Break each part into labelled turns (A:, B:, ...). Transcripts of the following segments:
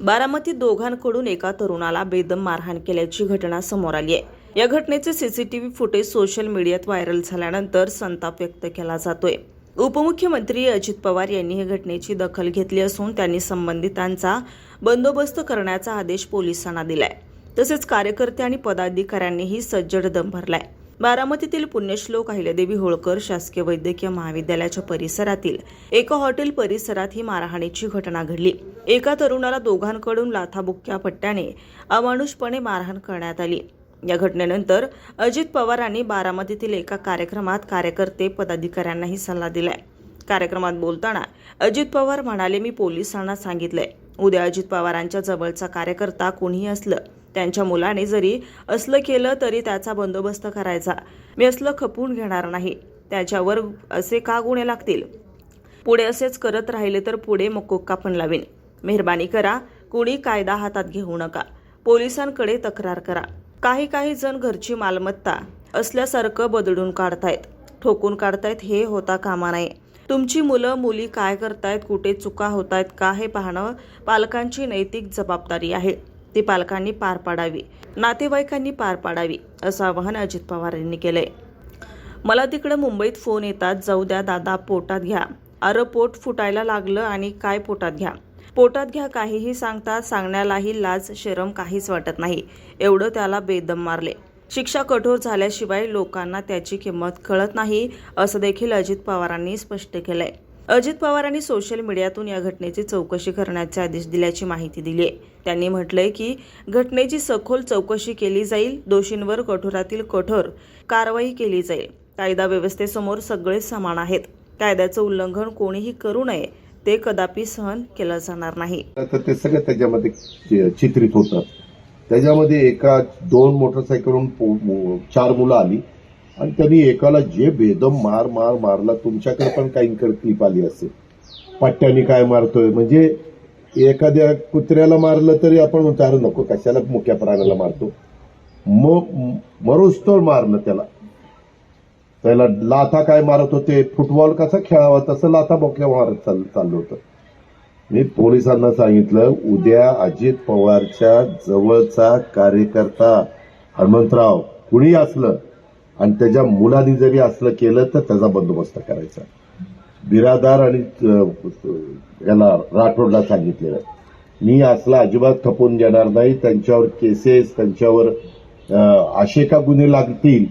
A: बारामतीत दोघांकडून एका तरुणाला बेदम मारहाण केल्याची घटना समोर आली आहे. या घटनेचे सीसीटीव्ही फुटेज सोशल मीडियात व्हायरल झाल्यानंतर संताप व्यक्त केला जातोय. उपमुख्यमंत्री अजित पवार यांनी या घटनेची दखल घेतली असून त्यांनी संबंधितांचा बंदोबस्त करण्याचा आदेश पोलिसांना दिलाय. तसेच कार्यकर्ते आणि पदाधिकाऱ्यांनीही सज्जड दम भरलाय. बारामतीतील पुण्यश्लोक अहिल्यादेवी होळकर शासकीय वैद्यकीय महाविद्यालयाच्या परिसरातील एका हॉटेल परिसरात ही मारहाणीची घटना घडली. एका तरुणाला दोघांकडून लाथाबुक्क्या पट्ट्याने अमानुषपणे मारहाण करण्यात आली. या घटनेनंतर अजित पवारांनी बारामतीतील एका कार्यक्रमात कार्यकर्ते पदाधिकाऱ्यांनाही सल्ला दिलाय. कार्यक्रमात बोलताना अजित पवार म्हणाले मी पोलिसांना सांगितलंय. उद्या अजित पवारांच्या जवळचा कार्यकर्ता कोणीही असलं त्यांच्या मुलाने जरी असलं केलं तरी त्याचा बंदोबस्त करायचा. मी असलं खपवून घेणार नाही. त्याच्यावर असे का गुन्हे लागतील? पुढे असेच करत राहिले तर पुढे मकोक्का पण लावीन. मेहरबानी करा. कुणी कायदा हातात घेऊ नका. पोलिसांकडे तक्रार करा. काही काही जण घरची मालमत्ता असल्यासारखं बदलून काढतायत. ठोकून काढतायत हे होता कामा नये. तुमची मुलं मुली काय करतायत कुठे चुका होत आहेत का हे पाहणं पालकांची नैतिक जबाबदारी आहे. ती पालकांनी पार पाडावी नातेवाईकांनी पार पाडावी असं आवाहन अजित पवार यांनी केलंय. मला तिकडं मुंबईत फोन येतात जाऊ द्या दादा पोटात घ्या. अरे पोट फुटायला लागलं आणि काय पोटात घ्या? पोटात घ्या काहीही सांगतात सांगण्यालाही लाज शरम काहीच वाटत नाही. एवढं त्याला बेदम मारले. शिक्षा कठोर झाल्याशिवाय लोकांना त्याची किंमत कळत नाही असं देखील अजित पवारांनी स्पष्ट केलंय. अजित पवारांनी सोशल मीडियातून या घटनेची चौकशी करण्याचे आदेश दिल्याची माहिती दिली आहे. त्यांनी म्हटलंय की घटनेची सखोल चौकशी केली जाईल दोषींवर कठोरातील कठोर कारवाई केली जाईल. कायदा व्यवस्थेसमोर सगळे समान आहेत. कायद्याचं उल्लंघन कोणीही करू नये ते कदापि सहन केलं जाणार नाही.
B: ते सगळं त्याच्यामध्ये चि- चित्रित होतं त्याच्यामध्ये एका दोन मोटरसायकलवरून पो- चार मुलं आली. आणि त्यांनी एकाला जे बेदम मार मार मारला तुमच्याकडे पण काही क्लिप आली असेल. पट्ट्याने काय मारतोय? म्हणजे एखाद्या कुत्र्याला मारलं तरी आपण म्हणतो अरे नको कशाला मुक्या प्राण्याला मारतो? मग मरोस्तोर मारलं त्याला. त्याला लाथा काय मारत होते? फुटबॉल कसा खेळावा? तसं लाथा बोक्या मारत चाल- चाललं होतं. मी पोलिसांना सांगितलं उद्या अजित पवारच्या जवळचा कार्यकर्ता हनुमंतराव कुणी असलं आणि त्याच्या मुलांनी जरी असलं केलं तर त्याचा बंदोबस्त करायचा. बिरादार आणि याला राठोडला सांगितलेलं मी असला अजिबात खपून देणार नाही. त्यांच्यावर केसेस त्यांच्यावर असे का गुन्हे लागतील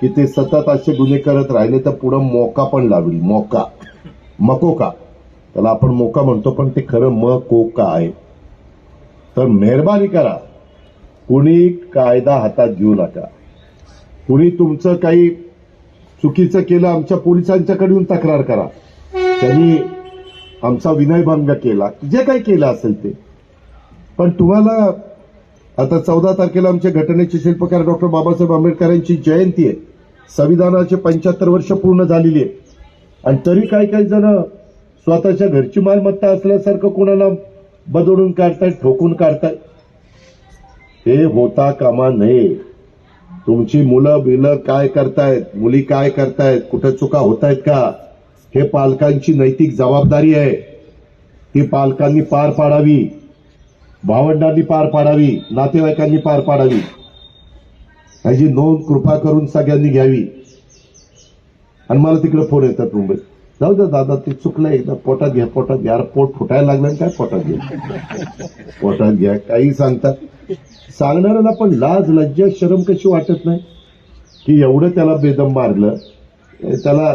B: की ते सतत असे गुन्हे करत राहिले तर पुढं मोका पण लावेल. मोका. मकोका त्याला आपण मोका म्हणतो पण ते खरं म को का आहे? तर मेहरबानी करा. कुणी कायदा हातात घेऊ नका. कुणी तुमचं काही चुकीचं केलं आमच्या पोलिसांच्याकडून तक्रार करा. त्यांनी आमचा विनयभंग केला. जे काही केलं असेल ते. पण तुम्हाला आता चौदा तारखेला आमच्या घटनेचे शिल्पकार डॉक्टर बाबासाहेब आंबेडकरांची जयंती आहे. संविधानाचे पंच्याहत्तर वर्ष पूर्ण झालेली आहे. आणि तरी काही काही जण स्वतःच्या घरची मालमत्ता असल्यासारखं कोणाला बदलून काढतायत ठोकून काढतायत. हे होता कामा नये. तुमची मुलं बिलं काय करतायत? मुली काय करतायत? कुठे चुका होत आहेत का? हे पालकांची नैतिक जबाबदारी आहे. ती पालकांनी पार पाडावी. भावंडांनी पार पाडावी. नातेवाईकांनी पार पाडावी. ह्याची नोंद कृपा करून सगळ्यांनी घ्यावी. आणि मला तिकडे फोन येतात मुंबईत. जाऊ द्या दादा ते चुकलं एकदा पोटात घ्या पोटात घ्या. पोट फुटायला लागलं आणि काय पोटात घ्या? पोटात घ्या. काही सांगतात. सांगणाऱ्याला पण लाज लज्जा शरम कशी वाटत नाही? की एवढं त्याला बेदम मारलं. त्याला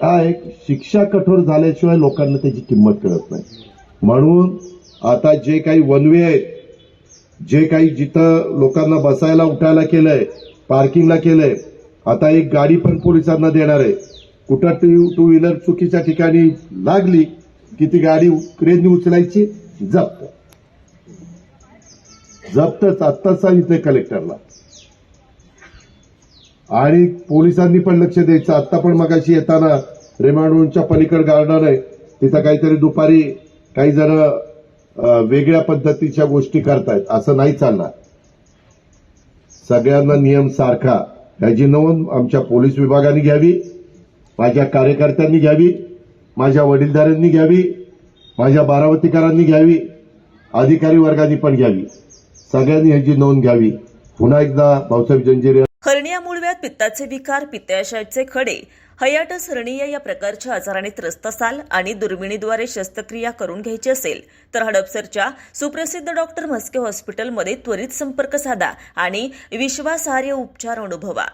B: काय शिक्षा कठोर झाल्याशिवाय लोकांना त्याची किंमत कळत नाही. म्हणून आता जे काही वनवे आहेत जे काही जिथं लोकांना बसायला उठायला केलंय पार्किंगला केलंय आता एक गाडी पण पोलिसांना देणार आहे. कुठं टू टू व्हीलर चुकीच्या ठिकाणी लागली की ती गाडी क्रेननी उचलायची? जप्त जप्तच आत्ताच इथे कलेक्टरला. आणि पोलिसांनी पण लक्ष द्यायचं. आत्ता पण मगाशी येताना रेमाडूंच्या पलीकड गार्डन आहे. तिथं काहीतरी दुपारी काही जण वेगळ्या पद्धतीच्या गोष्टी करतायत. असं नाही चालणार. सगळ्यांना नियम सारखा. याची नोंद आमच्या पोलीस विभागाने घ्यावी. माझ्या कार्यकर्त्यांनी घ्यावी. माझ्या वडीलधाऱ्यांनी घ्यावी. माझ्या बारावतीकरांनी घ्यावी. अधिकारी वर्गाने पण घ्यावी. सगळ्यांनी याची नोंद घ्यावी. पुन्हा एकदा भाऊसाहेब जंजिरे
A: हर्निया मूळव्याध पित्ताचे विकार पित्ताशयाचे खडे. हयाटस हर्निया या प्रकारच्या आजाराने त्रस्त असाल आणि दुर्बिणीद्वारे शस्त्रक्रिया करून घ्यायची असेल तर हडपसरच्या सुप्रसिद्ध डॉक्टर म्हस्के हॉस्पिटलमध्ये त्वरित संपर्क साधा आणि विश्वासार्ह उपचार अनुभवा.